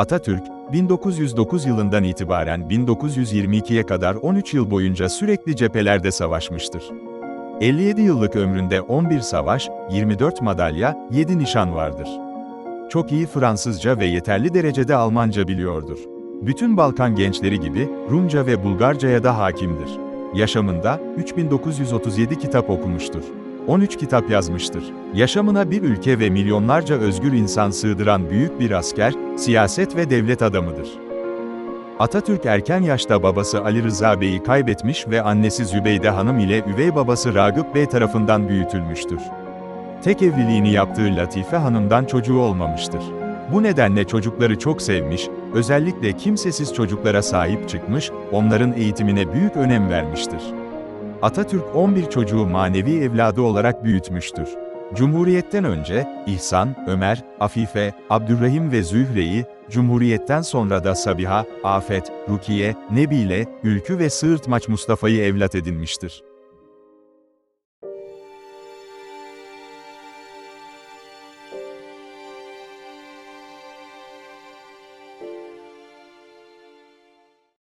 Atatürk, 1909 yılından itibaren 1922'ye kadar 13 yıl boyunca sürekli cephelerde savaşmıştır. 57 yıllık ömründe 11 savaş, 24 madalya, 7 nişan vardır. Çok iyi Fransızca ve yeterli derecede Almanca biliyordur. Bütün Balkan gençleri gibi Rumca ve Bulgarcaya da hakimdir. Yaşamında 3937 kitap okumuştur. 13 kitap yazmıştır. Yaşamına bir ülke ve milyonlarca özgür insan sığdıran büyük bir asker, siyaset ve devlet adamıdır. Atatürk erken yaşta babası Ali Rıza Bey'i kaybetmiş ve annesi Zübeyde Hanım ile üvey babası Ragıp Bey tarafından büyütülmüştür. Tek evliliğini yaptığı Latife Hanım'dan çocuğu olmamıştır. Bu nedenle çocukları çok sevmiş, özellikle kimsesiz çocuklara sahip çıkmış, onların eğitimine büyük önem vermiştir. Atatürk 11 çocuğu manevi evladı olarak büyütmüştür. Cumhuriyetten önce, İhsan, Ömer, Afife, Abdurrahim ve Zühre'yi, Cumhuriyetten sonra da Sabiha, Afet, Rukiye, Nebile, Ülkü ve Sığırtmaç Mustafa'yı evlat edinmiştir.